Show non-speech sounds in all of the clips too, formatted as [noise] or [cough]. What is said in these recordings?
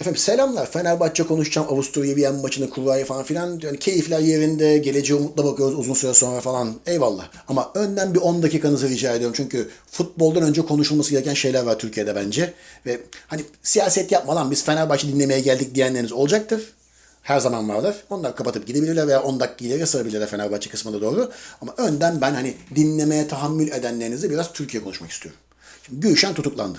Efendim selamlar. Fenerbahçe konuşacağım. Avusturya bir maçını, kurvayı falan filan. Yani keyifler yerinde. Geleceğe umutla bakıyoruz uzun süre sonra falan. Eyvallah. Ama önden bir 10 dakikanızı rica ediyorum. Çünkü futboldan önce konuşulması gereken şeyler var Türkiye'de bence. Ve hani siyaset yapmadan biz Fenerbahçe dinlemeye geldik diyenleriniz olacaktır. Her zaman varlar. Onlar kapatıp gidebilirler veya 10 dakika ileri sarabilirler Fenerbahçe kısmına doğru. Ama önden ben hani dinlemeye tahammül edenlerinizi biraz Türkiye konuşmak istiyorum. Şimdi Gülşen tutuklandı.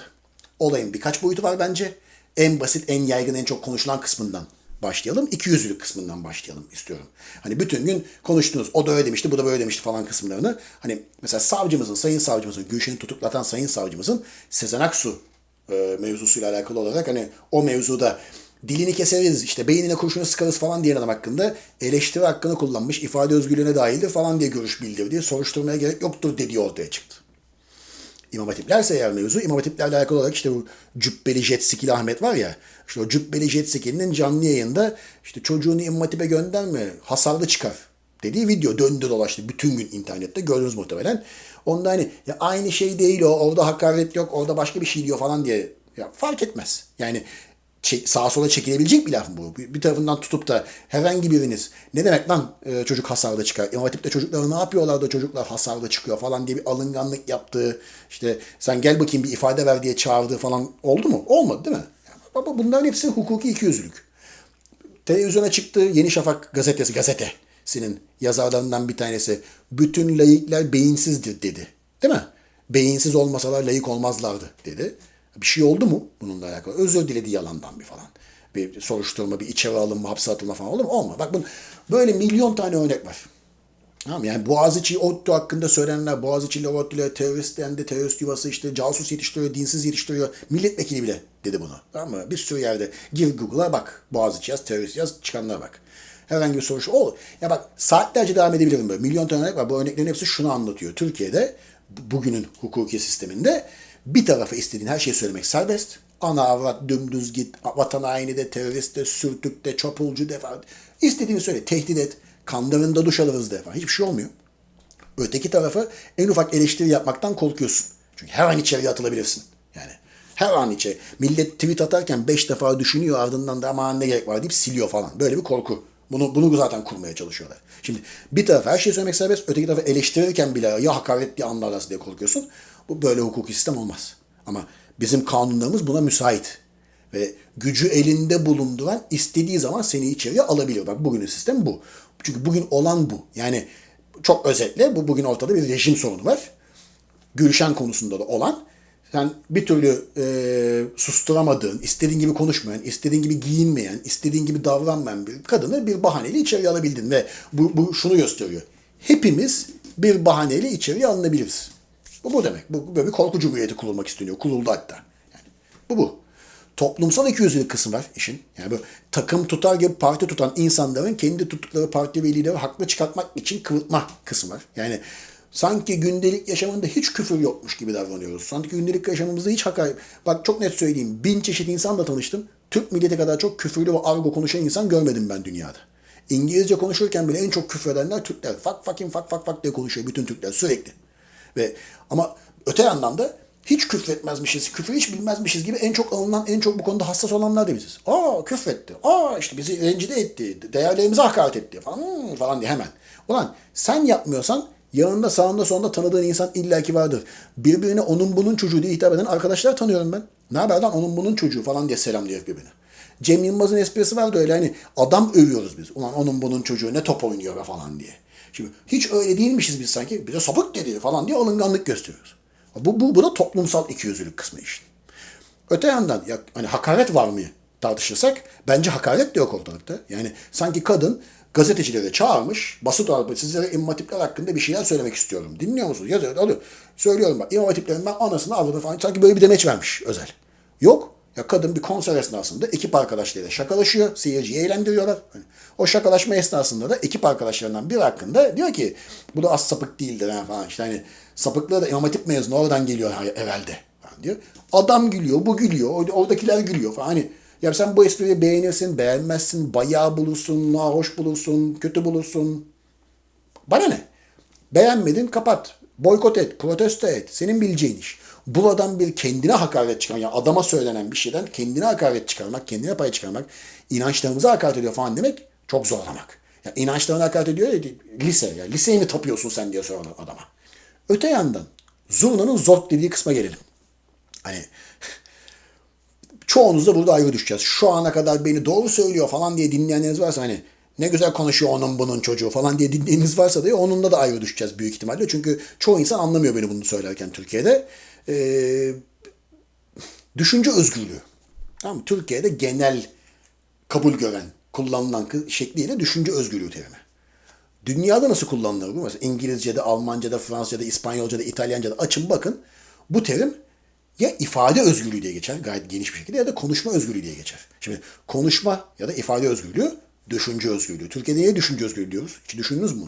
Olayın birkaç boyutu var bence. En basit, en yaygın, en çok konuşulan kısmından başlayalım. İki yüzlülük kısmından başlayalım istiyorum. Hani bütün gün konuştunuz. O da öyle demişti, bu da böyle demişti falan kısımlarını. Hani mesela savcımızın, sayın savcımızın, Gülşen'i tutuklatan sayın savcımızın Sezen Aksu e, mevzusuyla alakalı olarak hani o mevzuda dilini keseriz, işte beynine kurşunu sıkarız falan diyen adam hakkında eleştiri hakkını kullanmış, ifade özgürlüğüne dahildir falan diye görüş bildirdi. Soruşturmaya gerek yoktur dediği ortaya çıktı. İmam Hatiplerse eğer mevzu, İmam Hatiplerle alakalı olarak işte bu Cübbeli Jet Ski'li Ahmet var ya, işte o Cübbeli Jet Ski'nin canlı yayında işte çocuğunu İmam Hatip'e gönderme, hasarlı çıkar dediği video döndü dolaştı bütün gün internette gördünüz muhtemelen. Onda hani ya aynı şey değil o, orada hakaret yok, orada başka bir şey diyor falan diye ya fark etmez. Yani sağa sola çekilebilecek bir laf mı bu? Bir, tarafından tutup da herhangi biriniz ne demek lan e, çocuk hasarda çıkar? İmam Hatip'te çocukları ne yapıyorlar da çocuklar hasarda çıkıyor falan diye bir alınganlık yaptığı işte sen gel bakayım bir ifade ver diye çağırdığı falan oldu mu? Olmadı değil mi? Baba bunların hepsi hukuki ikiyüzlülük. Televizyona çıktı Yeni Şafak gazetesi gazetesinin yazarlarından bir tanesi bütün layıklar beyinsizdir dedi. Değil mi? Beyinsiz olmasalar layık olmazlardı dedi. Bir şey oldu mu bununla alakalı? Özür diledi yalandan bir falan. Bir soruşturma, bir içeri alınma, hapse atılma falan oldu mu? Olmadı. Bak bunun böyle milyon tane örnek var. Tamam yani Boğaziçi ODTÜ hakkında söylenenler Boğaziçi ODTÜ'yle terörist dendi, terörist yuvası işte casus yetiştiriyor, dinsiz yetiştiriyor. Milletvekili bile dedi bunu. Tamam mı? Bir sürü yerde gir Google'a bak. Boğaziçi yaz, terörist yaz, çıkanlara bak. Herhangi bir soru şu. O, ya bak saatlerce devam edebilirim böyle. Milyon tane örnek var. Bu örneklerin hepsi şunu anlatıyor. Türkiye'de bu- bugünün hukuki sisteminde bir tarafa istediğin her şeyi söylemek serbest. Ana avrat dümdüz git, vatan haini de, terörist de, sürtük de, çapulcu de falan. İstediğini söyle, tehdit et. Kanlarında duş alırız de falan. Hiçbir şey olmuyor. Öteki tarafa en ufak eleştiri yapmaktan korkuyorsun. Çünkü her an içeriye atılabilirsin. Yani her an içeri. Millet tweet atarken beş defa düşünüyor ardından da aman ne gerek var deyip siliyor falan. Böyle bir korku. Bunu, bunu zaten kurmaya çalışıyorlar. Şimdi bir tarafa her şeyi söylemek serbest, öteki tarafa eleştirirken bile ya hakaret diye anlarlarsa diye korkuyorsun. Bu böyle hukuki sistem olmaz. Ama bizim kanunlarımız buna müsait. Ve gücü elinde bulunduran istediği zaman seni içeriye alabiliyor. Bak bugünün sistemi bu. Çünkü bugün olan bu. Yani çok özetle bu bugün ortada bir rejim sorunu var. Gülşen konusunda da olan sen bir türlü e, susturamadığın, istediğin gibi konuşmayan, istediğin gibi giyinmeyen, istediğin gibi davranmayan bir kadını bir bahaneyle içeriye alabildin ve bu, bu şunu gösteriyor. Hepimiz bir bahaneyle içeriye alınabiliriz. Bu bu demek. Bu böyle bir korku cumhuriyeti kurulmak isteniyor. Kuruldu hatta. Yani bu bu. Toplumsal ikiyüzlülük kısmı var işin. Yani bu takım tutar gibi parti tutan insanların kendi tuttukları parti ve lideri haklı çıkartmak için kıvırtma kısmı var. Yani sanki gündelik yaşamında hiç küfür yokmuş gibi davranıyoruz. Sanki gündelik yaşamımızda hiç hakaret... Bak çok net söyleyeyim. Bin çeşit insanla tanıştım. Türk milleti kadar çok küfürlü ve argo konuşan insan görmedim ben dünyada. İngilizce konuşurken bile en çok küfredenler Türkler. Fuck fucking fuck fuck fuck diye konuşuyor bütün Türkler sürekli. Ve ama öte yandan da hiç küfretmezmişiz, küfür hiç bilmezmişiz gibi en çok alınan, en çok bu konuda hassas olanlar da biziz. Aa küfretti, aa işte bizi rencide etti, değerlerimize hakaret etti falan, hmm, falan diye hemen. Ulan sen yapmıyorsan yanında sağında sonunda tanıdığın insan illaki vardır. Birbirine onun bunun çocuğu diye hitap eden arkadaşlar tanıyorum ben. Ne haber lan onun bunun çocuğu falan diye selamlıyor birbirine. Cem Yılmaz'ın esprisi vardı öyle hani adam övüyoruz biz. Ulan onun bunun çocuğu ne top oynuyor be falan diye. Şimdi hiç öyle değilmişiz biz sanki. Bize sapık dedi falan diye alınganlık gösteriyoruz. Bu, bu, bu da toplumsal ikiyüzlülük kısmı işin. Öte yandan ya, hani hakaret var mı tartışırsak bence hakaret de yok ortalıkta. Yani sanki kadın gazetecileri çağırmış, basın toplantı sizlere imam hatipler hakkında bir şeyler söylemek istiyorum. Dinliyor musunuz? Yazıyor, alıyor. Söylüyorum bak imam ben anasını avladım falan. Sanki böyle bir demeç vermiş özel. Yok. Ya kadın bir konser esnasında ekip arkadaşlarıyla şakalaşıyor. Seyirciyi eğlendiriyorlar. Hani o şakalaşma esnasında da ekip arkadaşlarından biri hakkında diyor ki bu da az sapık değildir ha falan. İşte hani sapıklığı da imam hatip mezunu oradan geliyor evvelde falan diyor. Adam gülüyor, bu gülüyor, or- oradakiler gülüyor falan. Hani ya sen bu espriyi beğenirsin, beğenmezsin, bayağı bulursun, nahoş bulursun, kötü bulursun. Bana ne? Beğenmedin kapat. Boykot et, protesto et. Senin bileceğin iş. Buradan bir kendine hakaret çıkarmak, yani adama söylenen bir şeyden kendine hakaret çıkarmak, kendine pay çıkarmak, inançlarımıza hakaret ediyor falan demek çok zorlamak. Yani inançlarına hakaret ediyor ya, lise. Yani liseye mi tapıyorsun sen diye soran adama. Öte yandan zurnanın zort dediği kısma gelelim. Hani [laughs] çoğunuz da burada ayrı düşeceğiz. Şu ana kadar beni doğru söylüyor falan diye dinleyenleriniz varsa hani ne güzel konuşuyor onun bunun çocuğu falan diye dinleyeniniz varsa da onunla da ayrı düşeceğiz büyük ihtimalle. Çünkü çoğu insan anlamıyor beni bunu söylerken Türkiye'de. Ee, düşünce özgürlüğü. Tamam mı? Türkiye'de genel kabul gören, kullanılan şekliyle düşünce özgürlüğü terimi. Dünyada nasıl kullanılır bu? Mesela İngilizce'de, Almanca'da, Fransızca'da, İspanyolca'da, İtalyanca'da açın bakın. Bu terim ya ifade özgürlüğü diye geçer gayet geniş bir şekilde ya da konuşma özgürlüğü diye geçer. Şimdi konuşma ya da ifade özgürlüğü, düşünce özgürlüğü. Türkiye'de niye düşünce özgürlüğü diyoruz? Hiç düşündünüz mü?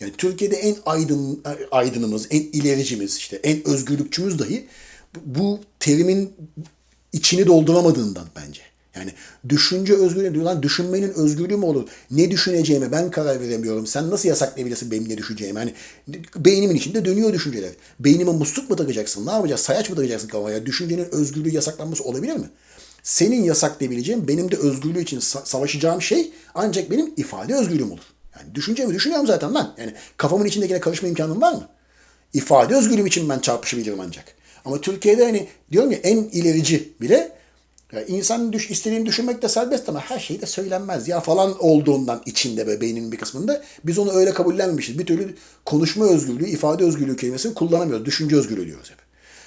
Yani Türkiye'de en aydın aydınımız, en ilericimiz, işte en özgürlükçümüz dahi bu- terimin içini dolduramadığından bence. Yani düşünce özgürlüğü diyor düşünmenin özgürlüğü mü olur? Ne düşüneceğime ben karar veremiyorum. Sen nasıl yasaklayabilirsin benim ne düşüneceğimi? Hani beynimin içinde dönüyor düşünceler. Beynime musluk mu takacaksın? Ne yapacağız? Sayaç mı takacaksın kafaya? Düşüncenin özgürlüğü yasaklanması olabilir mi? Senin yasaklayabileceğin benim de özgürlüğü için sa- savaşacağım şey ancak benim ifade özgürlüğüm olur. Yani düşüncemi düşünüyorum zaten lan. Yani kafamın içindekine karışma imkanım var mı? İfade özgürlüğüm için ben çarpışabilirim ancak. Ama Türkiye'de hani diyorum ya en ilerici bile ya insan düş, istediğini düşünmek de serbest ama her şey de söylenmez ya falan olduğundan içinde böyle beyninin bir kısmında biz onu öyle kabullenmemişiz. Bir türlü konuşma özgürlüğü, ifade özgürlüğü kelimesini kullanamıyoruz. Düşünce özgürlüğü diyoruz hep.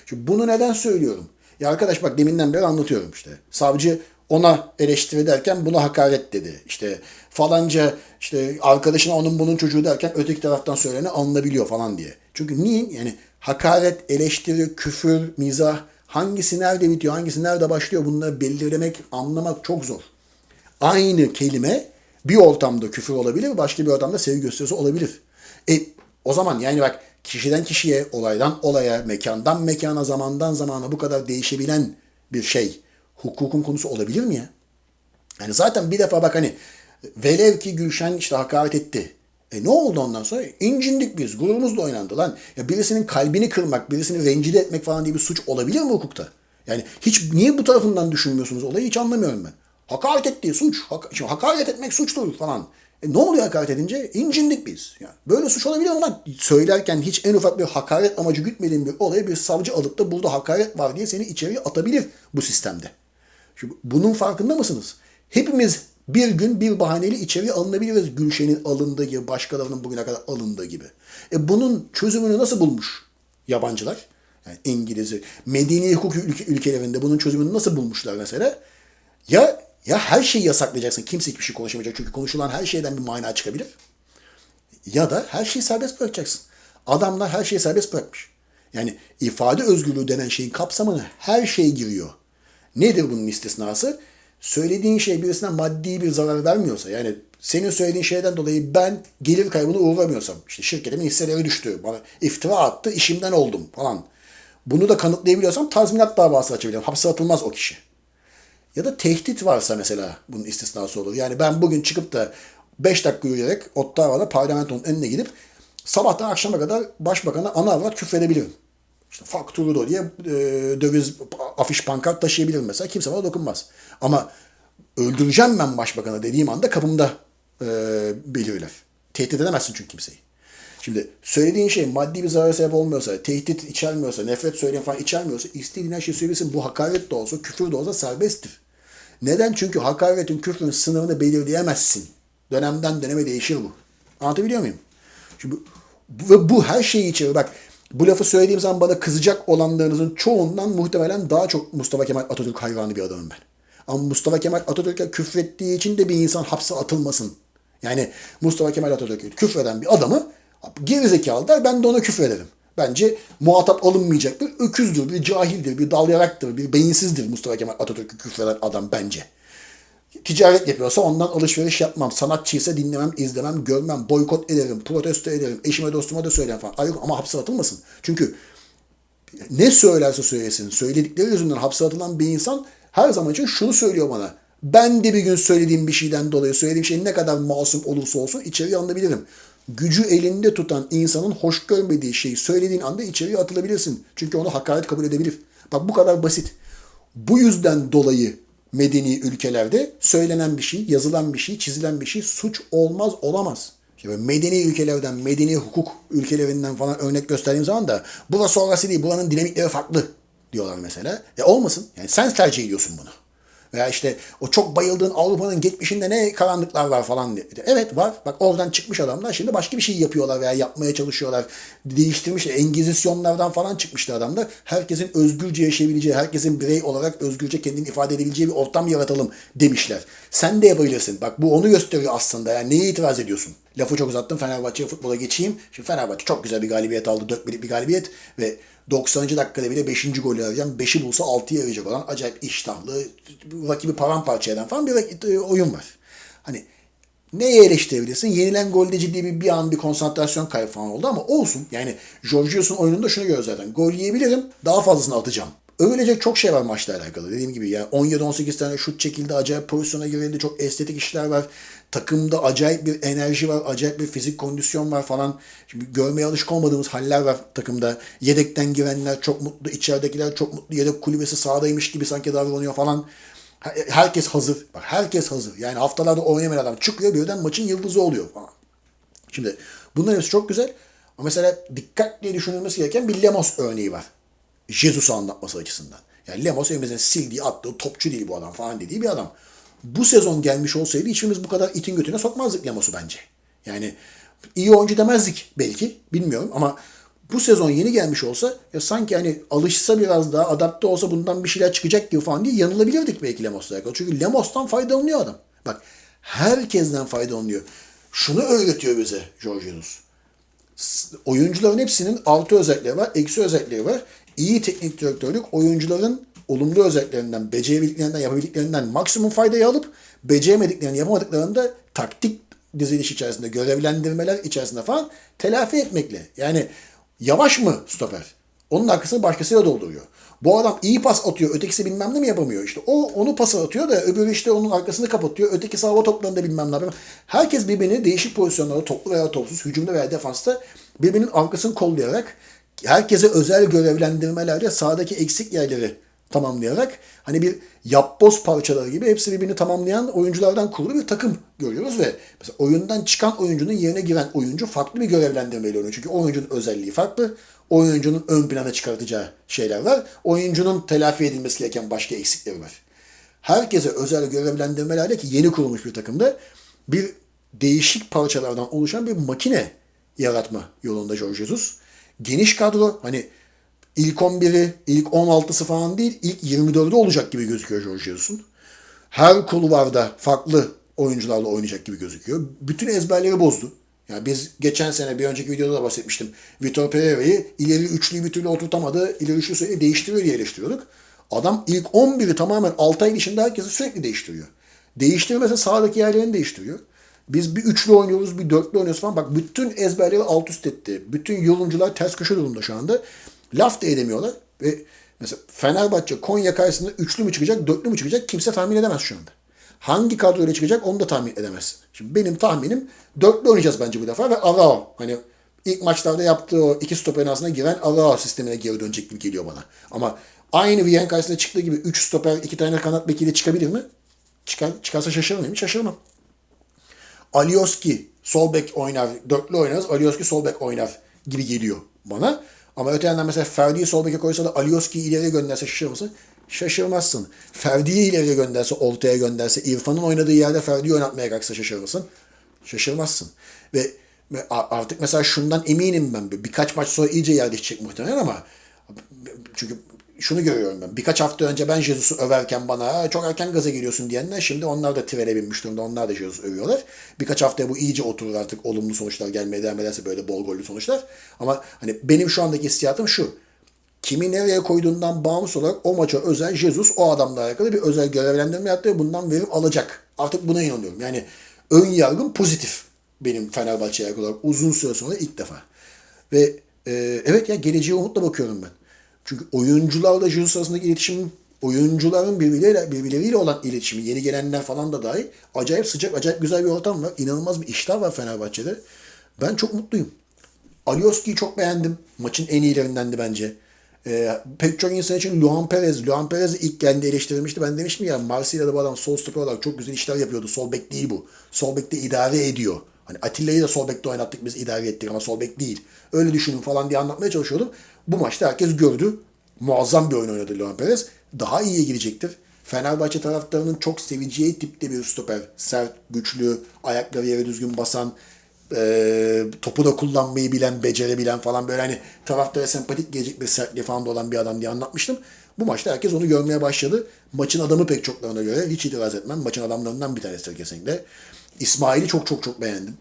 Şimdi bunu neden söylüyorum? Ya arkadaş bak deminden beri anlatıyorum işte. Savcı ona eleştiri derken buna hakaret dedi. İşte falanca işte arkadaşına onun bunun çocuğu derken öteki taraftan söyleni alınabiliyor falan diye. Çünkü niye? Yani hakaret, eleştiri, küfür, mizah hangisi nerede bitiyor, hangisi nerede başlıyor bunları belirlemek, anlamak çok zor. Aynı kelime bir ortamda küfür olabilir, başka bir ortamda sevgi gösterisi olabilir. E o zaman yani bak kişiden kişiye, olaydan olaya, mekandan mekana, zamandan zamana bu kadar değişebilen bir şey hukukun konusu olabilir mi ya? Yani zaten bir defa bak hani velev ki Gülşen işte hakaret etti. E ne oldu ondan sonra? İncindik biz. Gururumuz da oynandı lan. Ya birisinin kalbini kırmak, birisini rencide etmek falan diye bir suç olabilir mi hukukta? Yani hiç niye bu tarafından düşünmüyorsunuz olayı hiç anlamıyorum ben. Hakaret ettiği suç. Hak, şimdi hakaret etmek suçtur falan. E ne oluyor hakaret edince? İncindik biz. Yani böyle suç olabilir mi lan? Söylerken hiç en ufak bir hakaret amacı gütmediğin bir olayı bir savcı alıp da burada hakaret var diye seni içeriye atabilir bu sistemde. Şimdi bunun farkında mısınız? Hepimiz bir gün bir bahaneyle içeri alınabiliriz. Gülşen'in alındığı gibi, başkalarının bugüne kadar alındığı gibi. E bunun çözümünü nasıl bulmuş yabancılar? Yani İngiliz'i, medeni hukuk ülke, ülkelerinde bunun çözümünü nasıl bulmuşlar mesela? Ya ya her şeyi yasaklayacaksın. Kimse hiçbir şey konuşamayacak. Çünkü konuşulan her şeyden bir mana çıkabilir. Ya da her şeyi serbest bırakacaksın. Adamlar her şeyi serbest bırakmış. Yani ifade özgürlüğü denen şeyin kapsamına her şey giriyor. Nedir bunun istisnası? Söylediğin şey birisine maddi bir zarar vermiyorsa yani senin söylediğin şeyden dolayı ben gelir kaybına uğramıyorsam işte şirketimin hisseleri düştü, bana iftira attı, işimden oldum falan. Bunu da kanıtlayabiliyorsam tazminat davası açabilirim. Hapse atılmaz o kişi. Ya da tehdit varsa mesela bunun istisnası olur. Yani ben bugün çıkıp da 5 dakika yürüyerek Ottawa'da parlamentonun önüne gidip sabahtan akşama kadar başbakana ana avrat küfredebilirim. İşte Trudeau diye e, döviz afiş pankart taşıyabilirim mesela. Kimse bana dokunmaz. Ama öldüreceğim ben başbakanı dediğim anda kapımda e, belirler. Tehdit edemezsin çünkü kimseyi. Şimdi söylediğin şey maddi bir zarara sebep olmuyorsa, tehdit içermiyorsa, nefret söyleyen falan içermiyorsa istediğin her şeyi söylesin. Bu hakaret de olsa, küfür de olsa serbesttir. Neden? Çünkü hakaretin, küfrün sınırını belirleyemezsin. Dönemden döneme değişir bu. Anlatabiliyor muyum? Şimdi bu, bu her şeyi içerir. Bak bu lafı söylediğim zaman bana kızacak olanlarınızın çoğundan muhtemelen daha çok Mustafa Kemal Atatürk hayranı bir adamım ben. Ama Mustafa Kemal Atatürk'e küfrettiği için de bir insan hapse atılmasın. Yani Mustafa Kemal Atatürk'e küfreden bir adamı gerizekalı der ben de ona küfrederim. Bence muhatap alınmayacak bir öküzdür, bir cahildir, bir dalyaraktır, bir beyinsizdir Mustafa Kemal Atatürk'ü küfreden adam bence. Ticaret yapıyorsa ondan alışveriş yapmam. Sanatçıysa dinlemem, izlemem, görmem, boykot ederim, protesto ederim. Eşime dostuma da söylerim falan. Ay, ama hapse atılmasın. Çünkü ne söylerse söylesin, söyledikleri yüzünden hapse atılan bir insan her zaman için şunu söylüyor bana. Ben de bir gün söylediğim bir şeyden dolayı söylediğim şey ne kadar masum olursa olsun içeri alınabilirim. gücü elinde tutan insanın hoş görmediği şeyi söylediğin anda içeriye atılabilirsin. Çünkü onu hakaret kabul edebilir. Bak bu kadar basit. Bu yüzden dolayı medeni ülkelerde söylenen bir şey, yazılan bir şey, çizilen bir şey suç olmaz, olamaz. İşte medeni ülkelerden, medeni hukuk ülkelerinden falan örnek gösterdiğim zaman da burası orası değil, buranın dinamikleri farklı diyorlar mesela. E olmasın. Yani sen tercih ediyorsun bunu. Veya işte o çok bayıldığın Avrupa'nın geçmişinde ne karanlıklar var falan diye. Evet var. Bak oradan çıkmış adamlar şimdi başka bir şey yapıyorlar veya yapmaya çalışıyorlar. Değiştirmişler. Engizisyonlardan falan çıkmıştı adamlar. Herkesin özgürce yaşayabileceği, herkesin birey olarak özgürce kendini ifade edebileceği bir ortam yaratalım demişler. Sen de yapabilirsin. Bak bu onu gösteriyor aslında. Yani neye itiraz ediyorsun? Lafı çok uzattım. Fenerbahçe'ye futbola geçeyim. Şimdi Fenerbahçe çok güzel bir galibiyet aldı. 4-1'lik bir galibiyet ve 90. dakikada bile 5. golü arayacağım. 5'i bulsa 6'ya arayacak olan acayip iştahlı, rakibi paramparça eden falan bir rakip- oyun var. Hani neyi eleştirebilirsin? Yenilen golde ciddi bir, bir an bir konsantrasyon kaybı falan oldu ama olsun. Yani Jorge Jesus'un oyununda şunu görüyoruz zaten. Gol yiyebilirim, daha fazlasını atacağım. Öylecek çok şey var maçla alakalı. Dediğim gibi yani 17-18 tane şut çekildi, acayip pozisyona girildi, çok estetik işler var. Takımda acayip bir enerji var, acayip bir fizik kondisyon var falan. Şimdi görmeye alışık olmadığımız haller var takımda. Yedekten girenler çok mutlu, içeridekiler çok mutlu. Yedek kulübesi sahadaymış gibi sanki davranıyor falan. Herkes hazır. Bak herkes hazır. Yani haftalarda oynamayan adam çıkıyor birden maçın yıldızı oluyor falan. Şimdi bunların hepsi çok güzel. Ama mesela dikkatli düşünülmesi gereken bir Lemos örneği var. Jesus'u anlatması açısından. Yani Lemos evimizin sildiği, attığı topçu değil bu adam falan dediği bir adam. Bu sezon gelmiş olsaydı hiçbirimiz bu kadar itin götüne sokmazdık Lemos'u bence. Yani iyi oyuncu demezdik belki bilmiyorum ama bu sezon yeni gelmiş olsa ya sanki hani alışsa biraz daha adapte olsa bundan bir şeyler çıkacak gibi falan diye yanılabilirdik belki Lemos'la alakalı. Çünkü Lemos'tan faydalanıyor adam. Bak herkesten faydalanıyor. Şunu öğretiyor bize Jesus. Oyuncuların hepsinin artı özellikleri var, eksi özellikleri var. İyi teknik direktörlük oyuncuların olumlu özelliklerinden, becerebildiklerinden, yapabildiklerinden maksimum faydayı alıp beceremediklerini, yapamadıklarını da taktik diziliş içerisinde, görevlendirmeler içerisinde falan telafi etmekle. Yani yavaş mı stoper? Onun arkasını başkasıyla dolduruyor. Bu adam iyi pas atıyor, ötekisi bilmem ne mi yapamıyor. İşte o onu pas atıyor da öbürü işte onun arkasını kapatıyor. Öteki hava toplarında bilmem ne yapıyor. Herkes birbirini değişik pozisyonlarda toplu veya topsuz, hücumda veya defansta birbirinin arkasını kollayarak herkese özel görevlendirmelerle sahadaki eksik yerleri tamamlayarak hani bir yapboz parçaları gibi hepsi birbirini tamamlayan oyunculardan kurulu bir takım görüyoruz ve mesela oyundan çıkan oyuncunun yerine giren oyuncu farklı bir görevlendirmeyle oynuyor. Çünkü oyuncunun özelliği farklı. Oyuncunun ön plana çıkartacağı şeyler var. Oyuncunun telafi edilmesi gereken başka eksikleri var. Herkese özel görevlendirmelerle ki yeni kurulmuş bir takımda bir değişik parçalardan oluşan bir makine yaratma yolunda Jorge Jesus. Geniş kadro hani ilk 11'i, ilk 16'sı falan değil, ilk 24'ü olacak gibi gözüküyor Jorge Jesus'un. Her kulvarda farklı oyuncularla oynayacak gibi gözüküyor. Bütün ezberleri bozdu. Yani biz geçen sene bir önceki videoda da bahsetmiştim. Vitor Pereira'yı ileri üçlüyü bir türlü oturtamadı. İleri üçlü sürekli değiştiriyor diye eleştiriyorduk. Adam ilk 11'i tamamen 6 ay içinde herkesi sürekli değiştiriyor. Değiştirmese sahadaki yerlerini değiştiriyor. Biz bir üçlü oynuyoruz, bir dörtlü oynuyoruz falan. Bak bütün ezberleri alt üst etti. Bütün yorumcular ters köşe durumda şu anda. Laf da edemiyorlar. Ve mesela Fenerbahçe Konya karşısında üçlü mü çıkacak, dörtlü mü çıkacak kimse tahmin edemez şu anda. Hangi kadroyla çıkacak onu da tahmin edemezsin. Şimdi benim tahminim dörtlü oynayacağız bence bu defa ve Arao. Hani ilk maçlarda yaptığı o iki stoperin arasına giren Arao sistemine geri dönecek gibi geliyor bana. Ama aynı Viyen karşısında çıktığı gibi 3 stoper, 2 tane kanat bekiyle çıkabilir mi? Çıkar, çıkarsa şaşırır mıyım? Şaşırmam. Alioski sol bek oynar, dörtlü oynarız. Alioski sol bek oynar gibi geliyor bana. Ama öte yandan mesela Ferdi'yi sol beke koysa da Alioski'yi ileriye gönderse şaşırır mısın? Şaşırmazsın. Ferdi'yi ileriye gönderse, ortaya gönderse, İrfan'ın oynadığı yerde Ferdi'yi oynatmaya kalksa şaşırır mısın? Şaşırmazsın. Ve artık mesela şundan eminim ben. Birkaç maç sonra iyice yerleşecek muhtemelen ama çünkü şunu görüyorum ben. Birkaç hafta önce ben Jesus'u överken bana çok erken gaza geliyorsun diyenler şimdi onlar da trene binmiş durumda. Onlar da Jesus övüyorlar. Birkaç haftaya bu iyice oturur artık olumlu sonuçlar gelmeye devam ederse böyle bol gollü sonuçlar. Ama hani benim şu andaki hissiyatım şu. Kimi nereye koyduğundan bağımsız olarak o maça özel Jesus o adamla alakalı bir özel görevlendirme yaptı ve bundan verim alacak. Artık buna inanıyorum. Yani ön yargım pozitif benim Fenerbahçe'ye olarak uzun süre sonra ilk defa. Ve e, evet ya geleceğe umutla bakıyorum ben. Çünkü oyuncularla Jesus arasındaki iletişim, oyuncuların birbirleriyle, birbirleriyle olan iletişimi, yeni gelenler falan da dahil acayip sıcak, acayip güzel bir ortam var. İnanılmaz bir iştah var Fenerbahçe'de. Ben çok mutluyum. Alioski'yi çok beğendim. Maçın en iyilerindendi bence. Ee, pek çok insan için Luan Perez. Luan Perez ilk geldiğinde eleştirilmişti. Ben demiştim ya Marsilya'da bu adam sol stoper olarak çok güzel işler yapıyordu. Sol bek değil bu. Sol bekte idare ediyor. Hani Atilla'yı da sol bekte oynattık biz idare ettik ama sol bek değil. Öyle düşünün falan diye anlatmaya çalışıyordum. Bu maçta herkes gördü. Muazzam bir oyun oynadı Luan Perez. Daha iyiye gidecektir. Fenerbahçe taraftarının çok seveceği tipte bir stoper. Sert, güçlü, ayakları yere düzgün basan, e, topu da kullanmayı bilen, becerebilen falan böyle hani taraftara sempatik gelecek bir sertliği falan da olan bir adam diye anlatmıştım. Bu maçta herkes onu görmeye başladı. Maçın adamı pek çoklarına göre hiç itiraz etmem. Maçın adamlarından bir tanesi kesinlikle. İsmail'i çok çok çok beğendim.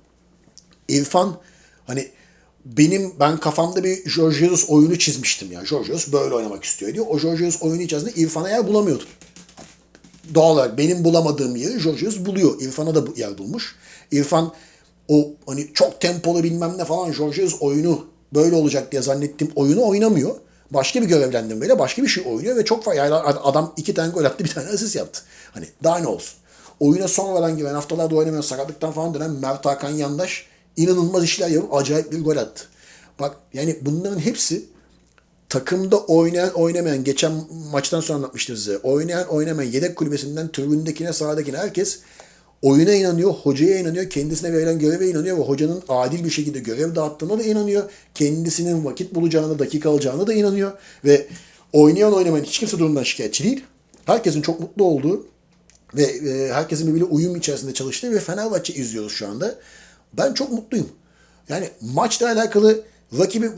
İrfan hani benim ben kafamda bir Jorge Jesus oyunu çizmiştim ya. Jorge Jesus böyle oynamak istiyor diyor. O Jorge Jesus oyunu içerisinde İrfan'a yer bulamıyordum. Doğal olarak benim bulamadığım yeri Jorge Jesus buluyor. İrfan'a da yer bulmuş. İrfan o hani çok tempolu bilmem ne falan Jorge Jesus oyunu böyle olacak diye zannettiğim oyunu oynamıyor. Başka bir görevlendirmeyle başka bir şey oynuyor ve çok fazla yani adam iki tane gol attı bir tane asist yaptı. Hani daha ne olsun. Oyuna sonradan giren haftalarda oynamayan sakatlıktan falan dönen Mert Hakan Yandaş inanılmaz işler yapıp acayip bir gol attı. Bak yani bunların hepsi takımda oynayan oynamayan geçen maçtan sonra anlatmıştım size. Oynayan oynamayan yedek kulübesinden tribündekine sahadakine herkes oyuna inanıyor, hocaya inanıyor, kendisine verilen göreve inanıyor ve hocanın adil bir şekilde görev dağıttığına da inanıyor. Kendisinin vakit bulacağına, dakika alacağına da inanıyor ve oynayan oynamayan hiç kimse durumdan şikayetçi değil. Herkesin çok mutlu olduğu ve e, herkesin birbiriyle uyum içerisinde çalıştığı ve Fenerbahçe izliyoruz şu anda. Ben çok mutluyum. Yani maçla alakalı rakibi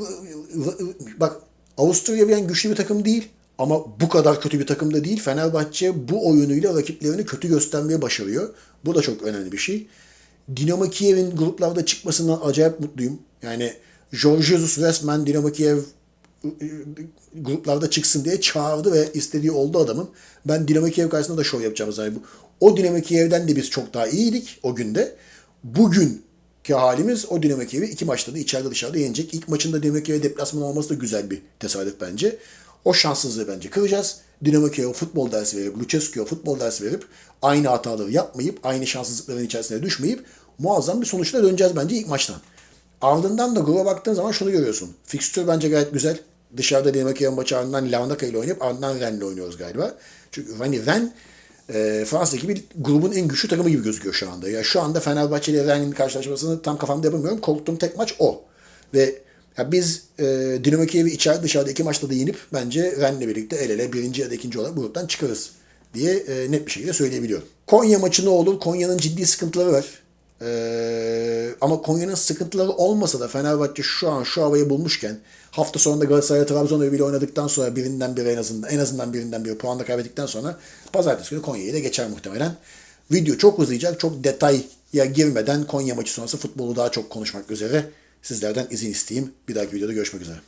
bak Avusturya bir güçlü bir takım değil ama bu kadar kötü bir takım da değil. Fenerbahçe bu oyunuyla rakiplerini kötü göstermeye başarıyor. Bu da çok önemli bir şey. Dinamo Kiev'in gruplarda çıkmasından acayip mutluyum. Yani Jorge Jesus resmen Dinamo Kiev gruplarda çıksın diye çağırdı ve istediği oldu adamın. Ben Dinamo Kiev karşısında da şov yapacağım zaten. O Dinamo Kiev'den de biz çok daha iyiydik o günde. Bugün ki halimiz o Dinamo Kiev'i iki maçta da içeride dışarıda yenecek. İlk maçında Dinamo Kiev'e deplasman olması da güzel bir tesadüf bence. O şanssızlığı bence kıracağız. Dinamo Kiev'e futbol dersi verip, Lucescu'ya futbol dersi verip aynı hataları yapmayıp, aynı şanssızlıkların içerisine düşmeyip muazzam bir sonuçla döneceğiz bence ilk maçtan. Ardından da gruba baktığın zaman şunu görüyorsun. Fikstür bence gayet güzel. Dışarıda Dinamo Kiev maçı ardından Larnaca ile oynayıp ardından Rennes'le oynuyoruz galiba. Çünkü hani Rennes e, Fransa'daki bir grubun en güçlü takımı gibi gözüküyor şu anda. Ya şu anda Fenerbahçe ile Rennes'in karşılaşmasını tam kafamda yapamıyorum. Korktuğum tek maç o. Ve ya biz e, Dinamo Kiev'i içeride dışarıda iki maçta da yenip bence Rennes'le birlikte el ele birinci ya da ikinci olarak gruptan çıkarız diye e, net bir şekilde söyleyebiliyorum. Konya maçı ne olur? Konya'nın ciddi sıkıntıları var. Ee, ama Konya'nın sıkıntıları olmasa da Fenerbahçe şu an şu havayı bulmuşken hafta sonunda Galatasaray Trabzon öyle oynadıktan sonra birinden biri en azından en azından birinden biri puan da kaybettikten sonra pazartesi günü Konya'yı da geçer muhtemelen. Video çok uzayacak. Çok detaya girmeden Konya maçı sonrası futbolu daha çok konuşmak üzere sizlerden izin isteyeyim. Bir dahaki videoda görüşmek üzere.